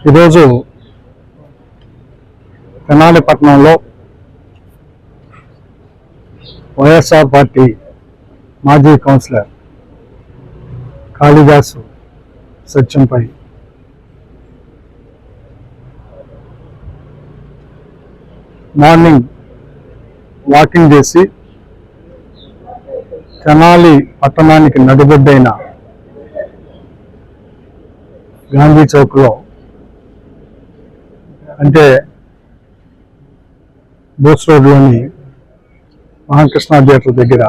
ఈరోజు తెనాలి పట్టణంలో YSR party మాజీ కౌన్సిలర్ కాళిదాసు సత్యంపై మార్నింగ్ వాకింగ్ చేసి తెనాలి పట్టణానికి నడిబొడ్డైన గాంధీ చౌక్లో అంటే బోస్ రోడ్లోని మహాకృష్ణ థియేటర్ దగ్గర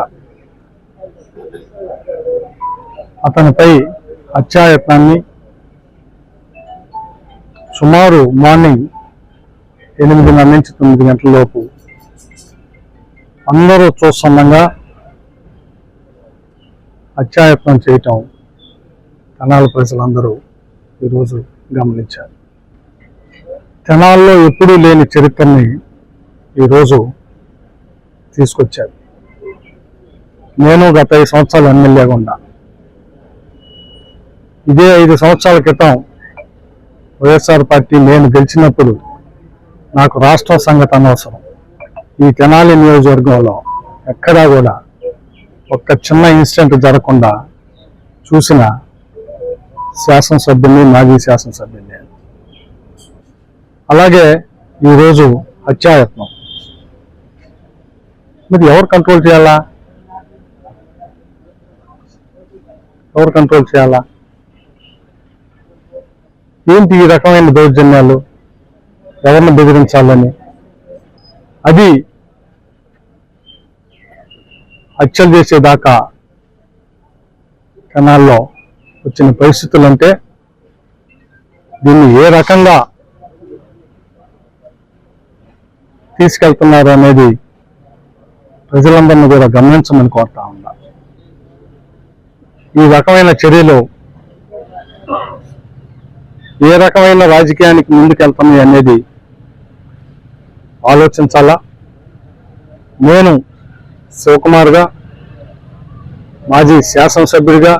అతనిపై హత్యాయత్నాన్ని సుమారు మార్నింగ్ ఎనిమిదిన్నర నుంచి తొమ్మిది గంటల లోపు అందరూ చూస్తుండగా హత్యాయత్నం చేయటం కణాల ప్రజలందరూ ఈరోజు గమనించారు. తెనాల్లో ఎప్పుడూ లేని చరిత్రని ఈరోజు తీసుకొచ్చారు. నేను గత ఐదు సంవత్సరాలు ఎమ్మెల్యేగా ఉన్నా. ఇదే ఐదు సంవత్సరాల క్రితం వైఎస్ఆర్ పార్టీ నేను గెలిచినప్పుడు నాకు రాష్ట్ర సంగతి అనవసరం. ఈ తెనాలి నియోజకవర్గంలో ఎక్కడా కూడా ఒక్క చిన్న ఇన్సిడెంట్ జరగకుండా చూసిన శాసనసభ్యుని మాజీ శాసనసభ్యుని అలాగే ఈరోజు హత్యాయత్నం మరి ఎవరు కంట్రోల్ చేయాలా? ఎవరు కంట్రోల్ చేయాలా? ఏంటి ఈ రకమైన దౌర్జన్యాలు? ఎవరిని బెదిరించాలని? అది హత్యలు చేసేదాకా కణాల్లో వచ్చిన పరిస్థితులు అంటే దీన్ని ఏ రకంగా తీసుకెళ్తున్నారు అనేది ప్రజలందరినీ కూడా గమనించమని కోరుతా ఉన్నా. ఈ రకమైన చర్యలు ఏ రకమైన రాజకీయానికి ముందుకెళ్తున్నాయి అనేది ఆలోచించాలా? నేను శివకుమార్గా మాజీ శాసనసభ్యుడిగా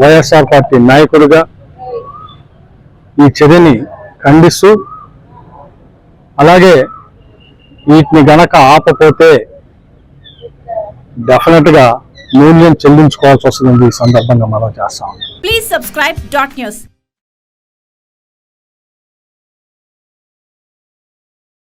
వైఎస్ఆర్ పార్టీ నాయకుడిగా ఈ చర్యని ఖండిస్తూ అలాగే వీటిని గనక ఆపపోతే డెఫినెట్గా మూల్యం చెల్లించుకోవాల్సి వస్తుందని ఈ సందర్భంగా మనం చేస్తాం. Please subscribe dot news